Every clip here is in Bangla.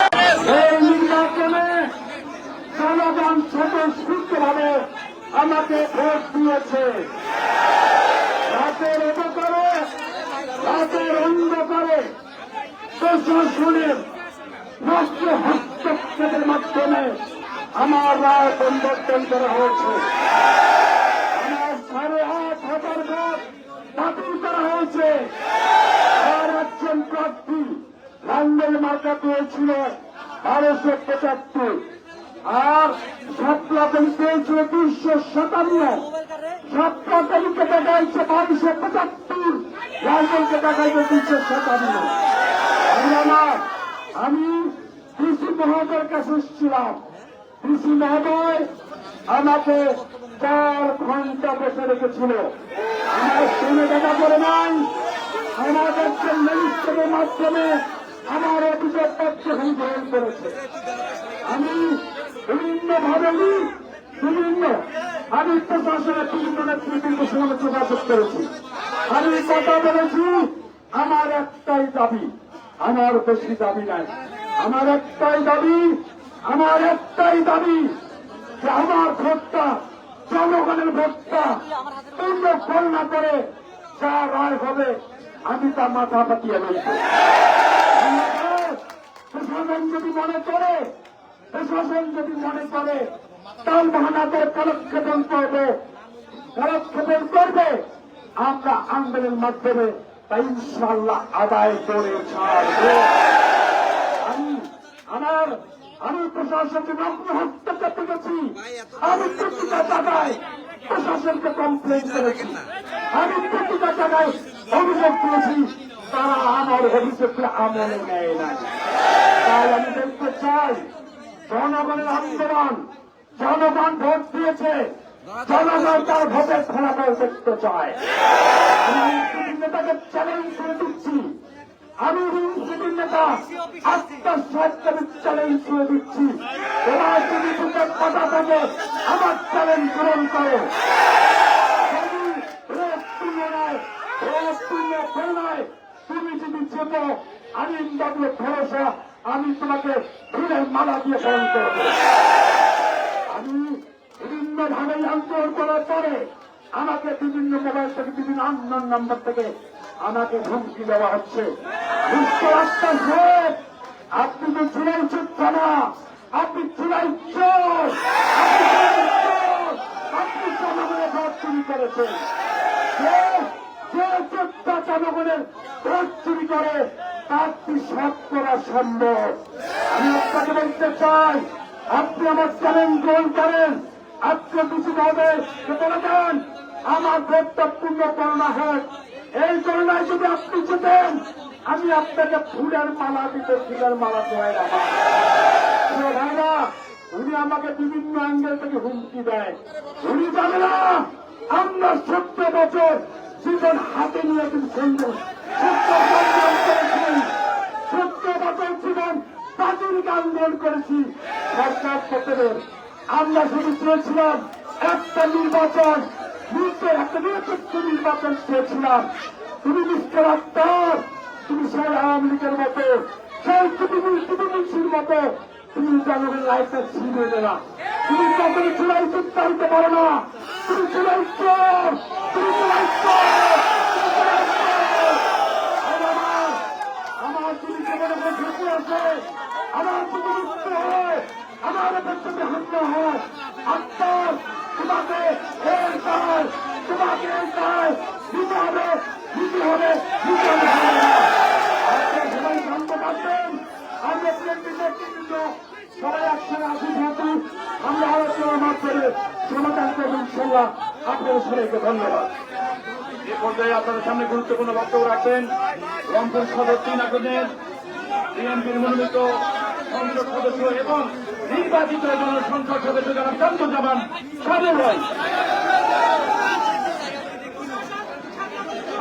এই নির্বাচনে জনগণ স্বতঃস্ফূর্তভাবে আমাকে ভোট দিয়েছে রাতের অন্ধকারে রাতের অন্ধকারে প্রশাসনের রাষ্ট্র হস্তক্ষেপের মাধ্যমে আমার রায় পরিবর্তন করা হয়েছে আমার সাড়ে আট হাজার ভোট বাতিল করা হয়েছে আর একজন প্রার্থী লাঙ্গল মার্কা পেয়েছিল বারোশো পঁচাত্তর। আর সাতলাতে পেয়েছিল দুইশো সাতান্ন। সাতলাতে দেখা যাচ্ছে বারোশো পঁচাত্তর। লাঙ্গলকে দেখা যাচ্ছে দুইশো সাতান্ন। আমি কৃষি মহোদয়ের কাছে এসেছিলাম। কৃষি মহোদয় আমাকে চার ঘণ্টা বসে রেখেছিল। আমার শুনে দেখা করে নাই। আমাদের ম্যাজিস্ট্রেটের মাধ্যমে আমার অভিযোগ পত্র গ্রহণ করেছে। আমি বিভিন্ন ভাবে বিভিন্ন। আমি প্রশাসনের বিভিন্ন নেতৃবৃন্দের সঙ্গে যোগাযোগ করেছি। আমি কথা বলেছি, আমার একটাই দাবি, আমার বেশি দাবি নাই। আমার একটাই দাবি, আমার একটাই দাবি যে আমার ভোটটা, জনগণের ভোটটা পূর্ণ না করে যা রায় হবে, আমি তা মাথা পাতিয়ে নেব প্রশাসন যদি মনে করে প্রশাসন যদি মনে করে তাল মহানাদের কালক্ষেপণ করবে কালক্ষেপণ করবে। আমরা আন্দোলনের মাধ্যমে তা ইনশাল্লাহ আদায় করে ছাড়বো। আমি আমার, আমি প্রশাসনকে হস্তক্ষেপ করেছি আমি প্রতিটা জায়গায় প্রশাসনকে কমপ্লেন করেছি। আমি প্রতিটা জায়গায় অভিযোগ করেছি, তারা আমার অভিযোগকে আমলে নেয় না তাই আমি দেখতে চাই জনগণের আন্দোলন, জনগণ ভোট দিয়েছে, জনগণ তার ভোটের ফলাফল দেখতে চায়। নেতাকে চ্যালেঞ্জ করে দিচ্ছি। আমি এনসিপি নেতা আত্মসাতকে চ্যালেঞ্জ করে দিচ্ছি। এবার যদি বুকের কথা থাকে আমার চ্যালেঞ্জ পূরণ করো। তুমি যদি যেত আমি ইন্দাবুল ভরসা, আমি তোমাকে ফুলের মালা দিয়ে স্মরণ করব। আমি বিভিন্ন ভাবে আন্দোলন করার পরে আমাকে বিভিন্ন মোবাইল থেকে বিভিন্ন আন্দোলন নাম্বার থেকে আমাকে ধমকি দেওয়া হচ্ছে। আপনি তো চুলাই চুক্ত না, আপনি চুলাই আপনি জনগণের ভোট চুরি করেছেন। যে যে জনগণের ভোট চুরি করে সব করা সম্ভব আমি আপনাকে বলতে চাই, আপনি আমার চ্যালেঞ্জ গ্রহণ করেন আজকে কিছু ভাবে বলে দেন আমার ভোটটা পূর্ণ করোনা হোক এই করোনায় যদি আপনি যেতেন আমি আপনাকে ফুলের মালা দিতে ফুলের মালা দেয় ভাইরা, উনি আমাকে বিভিন্ন অ্যাঙ্গেল থেকে হুমকি দেয়। উনি জানে না, আমরা সত্য বছর জীবন হাতে নিয়ে কিন্তু সুন্দর সত্য সংগ্রাম করেছি সত্য বছর জীবন প্রাচীনকে আন্দোলন করেছি সরকার ক্ষেত্রে আমরা শুধু চেয়েছিলাম একটা নির্বাচন নির্দেশ একটা নিরপেক্ষ নির্বাচন চেয়েছিলাম। তুমি মিস্টার আক্তার, তুমি সেই আওয়ামী লীগের মতো, সেই তুমি টিভিমিছির মতো, তুমি জনগণের লাইফটা ছিনে না তুমি কখনো চুলাই হইতে পারো না। তুমি চুলাই তুমি চুলাই চোর তুমি চুলাই চোর। আমার আমার যদি জীবনে ঝুঁকি আছে আমার যদি মৃত্যু হয় আমার পেছনে হামলা হয় আত্মার তোমাকে এর কাজ তোমাকে এর কাজ দিতে হবে দিতে হবে দিতে হবে আপনারা সবাই জানতে পারবেন আমরা বিএনপি নেতৃবৃন্দ সবাই একসাথে আসি থাকি আমরা আলোচনার মাধ্যমে সমাধান করব ইনশাল্লাহ আপনাদের সবাইকে ধন্যবাদ এ পর্যায়ে আপনাদের সামনে গুরুত্বপূর্ণ বক্তব্য রাখবেন। রংপুর সদর তিন আসনের বিএনপির মনোনীত সংসদ সদস্য এবং নির্বাচিত সংসদ সদস্য যারা চন্দ্রজামান সাদর ভাই।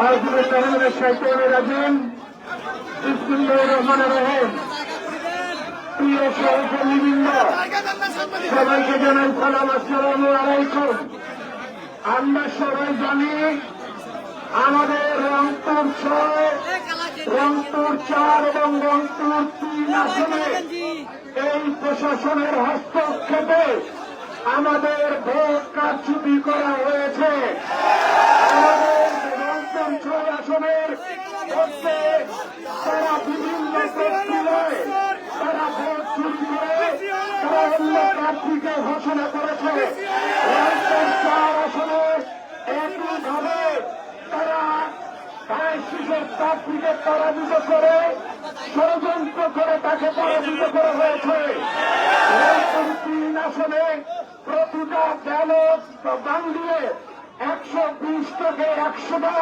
আর তহমিলের সাহিত্য রাখবেন বিসমুল্লাহ রহমান রহিম। সবাইকে জানাই সালাম, আসসালামু আলাইকুম। আমরা সবাই জানি আমাদের রংপুর ছয় রংপুর চার এবং রংপুর তিন আসনে এই প্রশাসনের হস্তক্ষেপে আমাদের ভোট কারচুপি করা হয়েছে। আমাদের রংপুর ছয় আসনের ভোটে তারা বিভিন্ন তারা ভোট চুরি করে, তারা অন্য প্রার্থীকে ঘোষণা করেছে। রংপুর চার আসনে একইভাবে তারা শিশুর প্রার্থীকে পরাজিত করে, ষড়যন্ত্র করে তাকে পরাজিত করা হয়েছে। তিন আসনে প্রতিটা ব্যালট বাংলিয়ে একশো বিশ থেকে একশোটা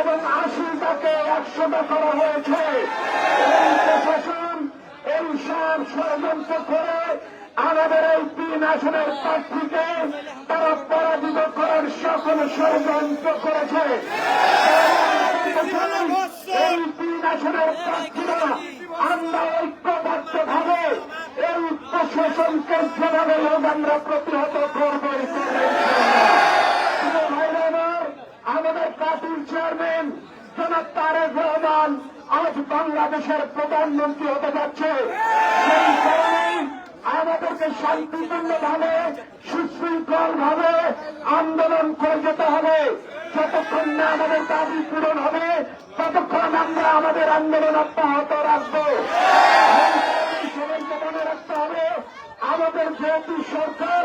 এবং আশিটাকে একশোটা করা হয়েছে। এই প্রশাসন, এই সব ষড়যন্ত্র করে আমাদের এই তিন আসনের প্রার্থীকে তারা পরাজিত করার সকল ষড়যন্ত্র করেছে। তিন আসনের প্রার্থীরা আমরা ঐক্যবদ্ধ ভাবে এই প্রশাসনকে যেভাবে হোক আমরা প্রতিহত করব আমাদের পার্টির চেয়ারম্যান, জনাব তারেক রহমান আজ বাংলাদেশের প্রধানমন্ত্রী হতে যাচ্ছে। সেই কারণে আমাদেরকে শান্তিপূর্ণ ভাবে সুশৃঙ্খল ভাবে আন্দোলন করে যেতে হবে। যতক্ষণ না আমাদের দাবি পূরণ হবে আমাদের আন্দোলন অব্যাহত রাখব। আমাদের যেহেতু সরকার।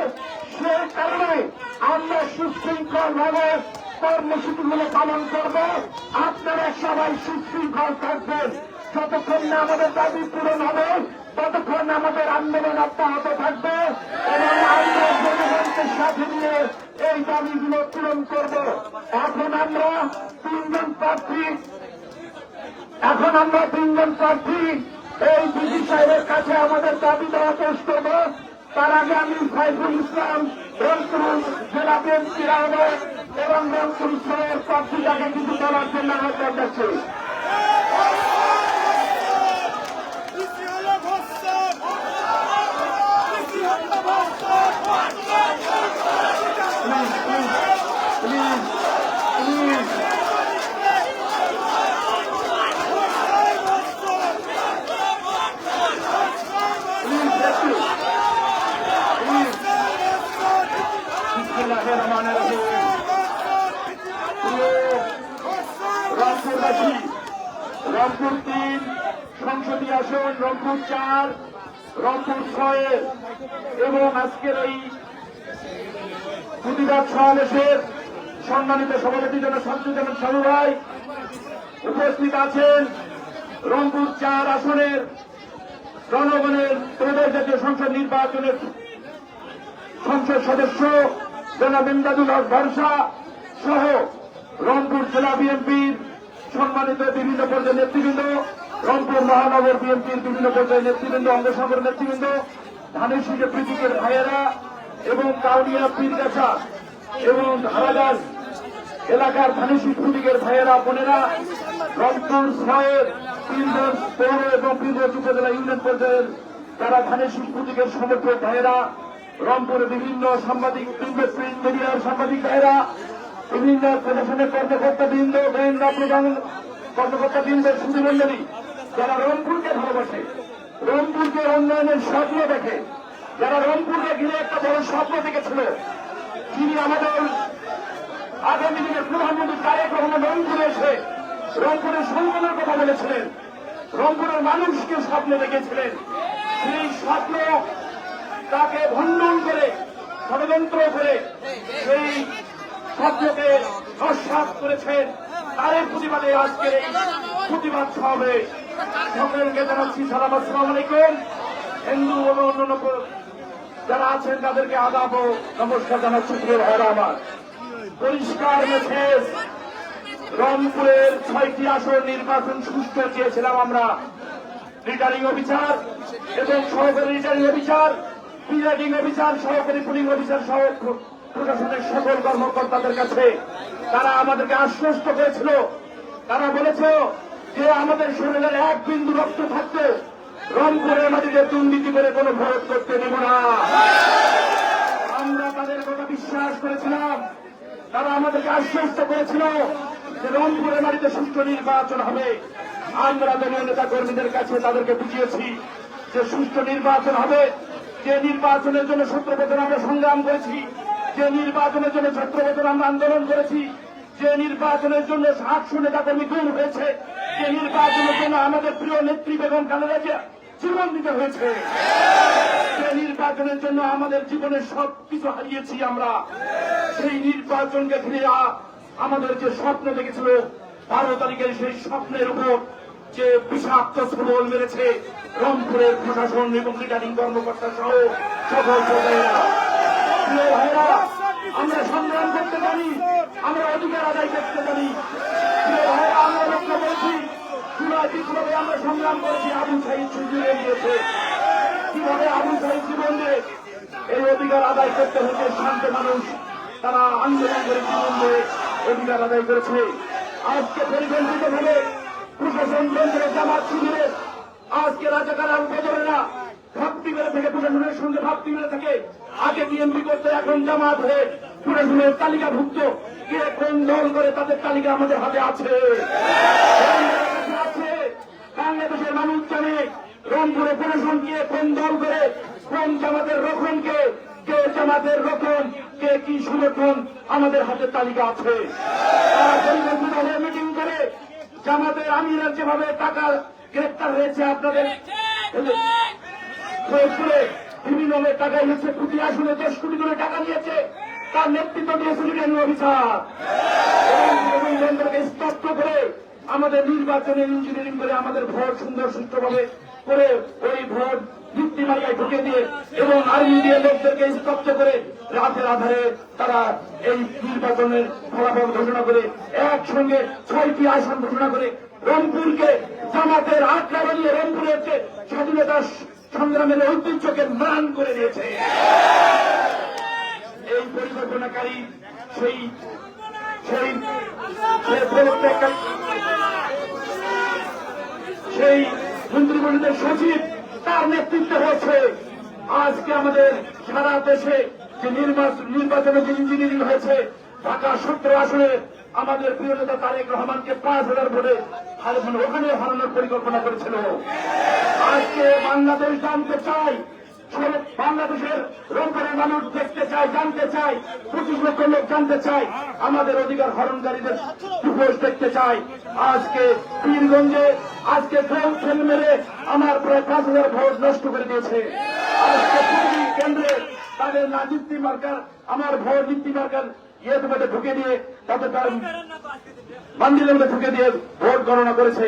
সে কারণে আমরা সুশৃঙ্খল ভাবে কর্মসূচিগুলো পালন করব। আপনারা সবাই সুশৃঙ্খল থাকবেন। যতক্ষণ না আমাদের দাবি পূরণ হবে, ততক্ষণ আমাদের আন্দোলন অব্যাহত থাকবে এবং আমরা জনগণকে সাথে নিয়ে এই দাবিগুলো পূরণ করব। এখন আমরা তিনজন প্রার্থী এখন আমরা তিনজন প্রার্থী, এই বিজি সাহেবের কাছে আমাদের দাবি দেওয়া পেশ করব। তার আগে আমি সাইফুল ইসলাম, রংপুর জেলা বিএনপির আহ্বায়ক এবং রংপুর শহরের প্রার্থীটাকে কিছু বলার জন্য আমার যাচ্ছি চার রংপুর ছয়ের এবং আজকের এই প্রতিবাদ সমাবেশের সম্মানিত সভাপতি জন শামসুজ্জামান সাহু ভাই উপস্থিত আছেন। রংপুর চার আসনের জনগণের ত্রয়োদশ জাতীয় সংসদ নির্বাচনের সংসদ সদস্য জনাব ইমদাদুল হক ভরসা সহ রংপুর জেলা বিএনপির সম্মানিত বিভিন্ন পর্যায়ের নেতৃবৃন্দ রংপুর মহানগর বিএনপির বিভিন্ন পর্যায়ের নেতৃবৃন্দ অঙ্গসংগর নেতৃবৃন্দ, ধানের শীষে প্রতীকের ভাইয়েরা এবং কাউনিয়া পীরগাছা এবং ধারাগাছ এলাকার ধানেশী প্রতীকের ভাইয়েরা, বোনেরা, রংপুর ছয়ের পীরগঞ্জ পৌর এবং পীরগঞ্জ উপজেলা ইউনিয়ন পর্যায়ের যারা ধানেশী প্রতীকের সমর্থক ভাইয়েরা রংপুরে বিভিন্ন সাংবাদিক মিডিয়ার সাংবাদিক ভাইয়েরা, বিভিন্ন প্রশাসনের কর্মকর্তা বৃন্দ গোয়েন্দা প্রধান কর্মকর্তা বৃন্দের সুধীমণ্ডলী যারা রংপুরকে ভালোবাসে, রংপুরকে উন্নয়নের স্বপ্ন দেখে, যারা রংপুরকে ঘিরে একটা বড় স্বপ্ন দেখেছিল যিনি আমাদের আগামী দিনে প্রধানমন্ত্রী তারেক রহমান রংপুরে এসে রংপুরের সম্মানের কথা বলেছিলেন, রংপুরের মানুষকে স্বপ্ন দেখেছিলেন। সেই স্বপ্ন তাকে ভণ্ডন করে, ষড়যন্ত্র করে সেই স্বপ্নকে নস্বাত করেছেন। তারের প্রতিবাদে আজকের এই প্রতিবাদ সমাবেশ। সকলকে জানাচ্ছি সালাম, আসসালাম আলাইকুম। হিন্দু এবং অন্যান্য যারা আছেন, তাদেরকে আদাব নমস্কার জানাচ্ছি, প্রিয় ভাইরা আমার। পরিষ্কার মেসেজ, রংপুরের ছয়টি আসন নির্বাচন সুস্থ চেয়েছিলাম আমরা। রিটার্নিং অফিসার এবং সহকারী রিটার্নিং অফিসার প্রিজাইডিং অফিসার, সহকারী পুলিং অফিসার সহ প্রশাসনের সকল কর্মকর্তাদের কাছে। তারা আমাদেরকে আশ্বস্ত করেছিল। তারা বলেছে যে আমাদের শরীরের এক বিন্দু রক্ত থাকতে রংপুরের মাটিতে দুর্নীতি করে কোনো ভোট করতে দেব না। আমরা তাদের কথা বিশ্বাস করেছিলাম, তারা আমাদেরকে আশ্বস্ত করেছিল যে রংপুরের মাটিতে সুষ্ঠু নির্বাচন হবে। আমরা দলীয় নেতা কর্মীদের কাছে তাদেরকে বুঝিয়েছি যে সুষ্ঠু নির্বাচন হবে। যে নির্বাচনের জন্য সতেরো আমরা সংগ্রাম করেছি, যে নির্বাচনের জন্য সতেরো আমরা আন্দোলন করেছি, যে নির্বাচনের জন্য সাতশো নেতা কর্মী গুম হয়েছে যে নির্বাচনের জন্য আমাদের প্রিয় নেত্রী বেগম খালেদা জিয়া জীবন দিতে হয়েছে। যে নির্বাচনের জন্য আমাদের জীবনে সব কিছু হারিয়েছি আমরা। সেই নির্বাচনকে ঘিরে আমাদের যে স্বপ্ন দেখেছিল, বারো তারিখের সেই স্বপ্নের উপর যে বিষাক্ত সবল মেরেছে রংপুরের প্রশাসন এবং রিটার্নিং কর্মকর্তা সহ সকল সদস্যরা। আমরা সংগ্রাম করতে পারি আমরা অধিকার আদায় করতে ভাইরা আমরা লক্ষ্য করেছি জুলাই বিপ্লবে আমরা সংগ্রাম করেছি আবু সাহিদ সুযোগ দিয়েছে কীভাবে আবু সাহিদ জীবন দিয়ে এই অধিকার আদায় করতে হচ্ছে শান্ত মানুষ তারা আন্দোলন করে জীবন দিয়ে অধিকার আদায় করেছে আজকে পরিকল্পিত ভাবে প্রশাসন কেন্দ্রে জামাত শিবিরে আজকে রাজাকার আল বদরেরা ভাবতি মেরে থেকে প্রশাসনের সঙ্গে ভাবতি মেরে থাকে। আগে বিএনপি করতে, এখন জামাত হয়ে প্রশাসনের তালিকাভুক্ত। কে কোন দল করে তাদের তালিকা আমাদের হাতে আছে? বাংলাদেশের মানুষ জানে রংপুরে প্রশাসন কে কোন দল করে, কোন জামাতের রক্ষণকে কে জামাতের রক্ষণ, কে কি সংগঠন আমাদের হাতে তালিকা আছে। মিটিং করে জামাতের আমিরা যেভাবে টাকা গ্রেপ্তার হয়েছে আপনাদের বিভিন্ন টাকা নিয়েছে প্রতি আসনে দশ কোটি করে টাকা নিয়েছে। তার নেতৃত্ব দিয়েছে রিটার্নিং অফিসার এবং কেন্দ্রকে স্তব্ধ করে আমাদের নির্বাচনের ইঞ্জিনিয়ারিং করে আমাদের ভোট সুন্দর সুষ্ঠুভাবে করে ওই ভোট ভিত্তি মারিয়ায় ঢুকে দিয়ে এবং আর্মি দিয়ে লোকদেরকে স্তব্ধ করে রাতের আধারে তারা এই নির্বাচনের ফলাফল ঘোষণা করে, একসঙ্গে ছয়টি আসন ঘোষণা করে রংপুরকে জামাতের আটলা বানিয়ে রংপুরের স্বাধীনতা সংগ্রামের ঐতিহ্যকে ম্লান করে দিয়েছে। এই পরিকল্পনাকারী সেই সেই সেই মন্ত্রিমণ্ডলের সচিব, তার নেতৃত্বে হচ্ছে আজকে আমাদের সারা দেশে যে নির্বাচনে যে ইঞ্জিনিয়ারিং হয়েছে, ঢাকা সত্তর আসনে আমাদের প্রিয় নেতা তারেক রহমানকে পাঁচ হাজার ভোটে ওখানে হারানোর পরিকল্পনা করেছিল। আজকে বাংলাদেশ জানতে চাই বাংলাদেশের রংপুরের মানুষ দেখতে চায়, জানতে চায়, পঁচিশ লক্ষ লোক জানতে চায়, আমাদের অধিকার হরণকারীদের দিবস দেখতে চায়। আজকে পীরগঞ্জে, আজকে গোল খেল মেরে আমার প্রায় পাঁচ হাজার ভোট নষ্ট করে দিয়েছে। আজকে কেন্দ্রে তাদের না নীতি মার্কার, আমার ভোট নীতি মার্কার ইয়েতে মধ্যে ঢুকে দিয়ে তাদের তার বান্দিলের মধ্যে ঢুকে দিয়ে ভোট গণনা করেছে।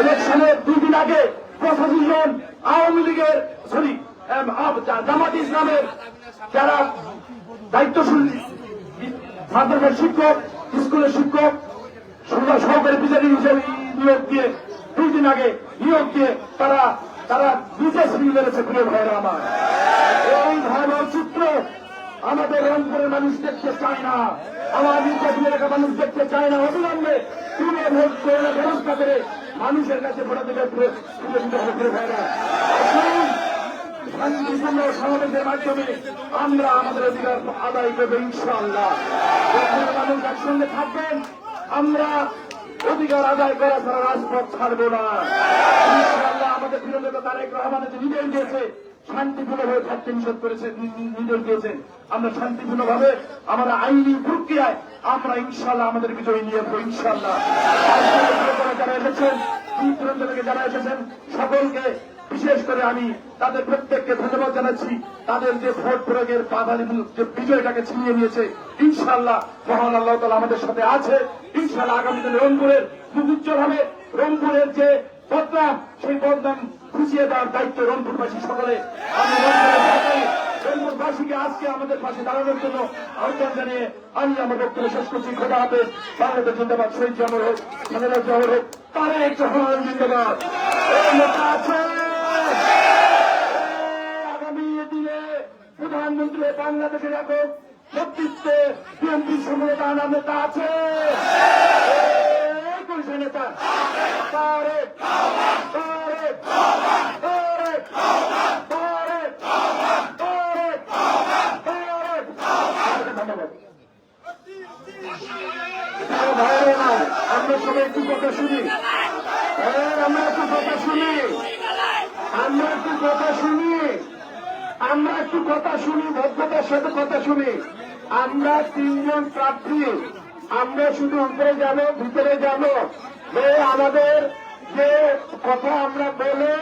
ইলেকশনের দুই দিন আগে পঁচাশি জন আওয়ামী লীগের সরি জামাত ইসলামের যারা দায়িত্বশীল মাদ্রাসার শিক্ষক, স্কুলের শিক্ষক সহকারী বিচারী হিসেবে নিয়োগ দিয়ে দুই দিন আগে নিয়োগ দিয়ে তারা তারা বিদেশ নিয়ে বেড়েছে প্রিয় ভাইয়েরা আমার। এই ভয়াবহ চিত্র আমাদের রংপুরের মানুষ দেখতে চায় না। আমার নির্বাচনী এলাকার মানুষ দেখতে চায় না। অবিলম্বে তুলে ভোট করে ব্যবস্থা করে মানুষের কাছে ভোটা দেবে প্রিয় ভাইয়েরা শান্তিপূর্ণ সমাবেশের মাধ্যমে আমরা আমাদের অধিকার আদায় করব মানুষ একসঙ্গে থাকবেন। আমরা অধিকার আদায় করা ছাড়া রাজপথ না। আমাদের তারেক রহমানের যে দিয়েছে, শান্তিপূর্ণভাবে থাকতে নিষেধ করেছে দিয়েছেন আমরা শান্তিপূর্ণভাবে আমরা আইনি প্রক্রিয়ায় আমরা ইনশাআল্লাহ আমাদের বিজয় নিয়ে আসব ইনশাআল্লাহ। আজকে যারা এসেছেন, দূর দূরান্ত থেকে যারা এসেছেন, সকলকে বিশেষ করে আমি তাদের প্রত্যেককে ধন্যবাদ জানাচ্ছি। তাদের যে ভোট প্রয়োগের বাধা এবং যে বিজয়টাকে ছিনিয়ে নিয়েছে, ইনশাআল্লাহ মহান আল্লাহ তালা আমাদের সাথে আছে। ইনশাআল্লাহ আগামী দিনে রংপুরের মুখ হবে। রংপুরের যে বদনাম, সেই বদনাম খুঁজিয়ে দেওয়ার দায়িত্ব রংপুরবাসী সকলে। আমি রংপুরবাসীকে আজকে আমাদের পাশে দাঁড়ানোর জন্য আহ্বান জানিয়ে আমি আমার বক্তব্য শেষ করছি। খোদা হবে বাংলাদেশ জিন্দাবাদ। শহীদ জামর হোক খালেদা জহর হোক তারা একটা হওয়ার জিন্দাবাদ আগামী দিনে প্রধানমন্ত্রী বাংলাদেশের একক নেতৃত্বে বিএনপি সমন্বয় নাম নেতা আছে? আমরা সবাই একটু কথা শুনি। আমরা একটু কথা শুনি। আমরা একটু কথা শুনি। আমরা একটু কথা শুনি, ভদ্রতার সাথে কথা শুনি। আমরা তিনজন প্রার্থী। আমরা শুধু উপরে যাব, ভিতরে যাব। যে আমাদের যে কথা আমরা বলে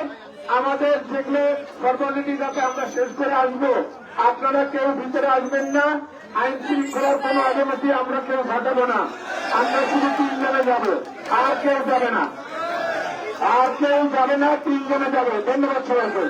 আমাদের যেগুলো ফর্মালিটি যাতে আমরা শেষ করে আসব, আপনারা কেউ ভিতরে আসবেন না। আইন শৃঙ্খলার কোনো অনুমতি আমরা কেউ ঘটাবো না। আমরা শুধু তিনজনে যাব, আর কেউ যাবে না। আর কেউ যাবে না তিনজনে যাবে। ধন্যবাদ সবাইকে।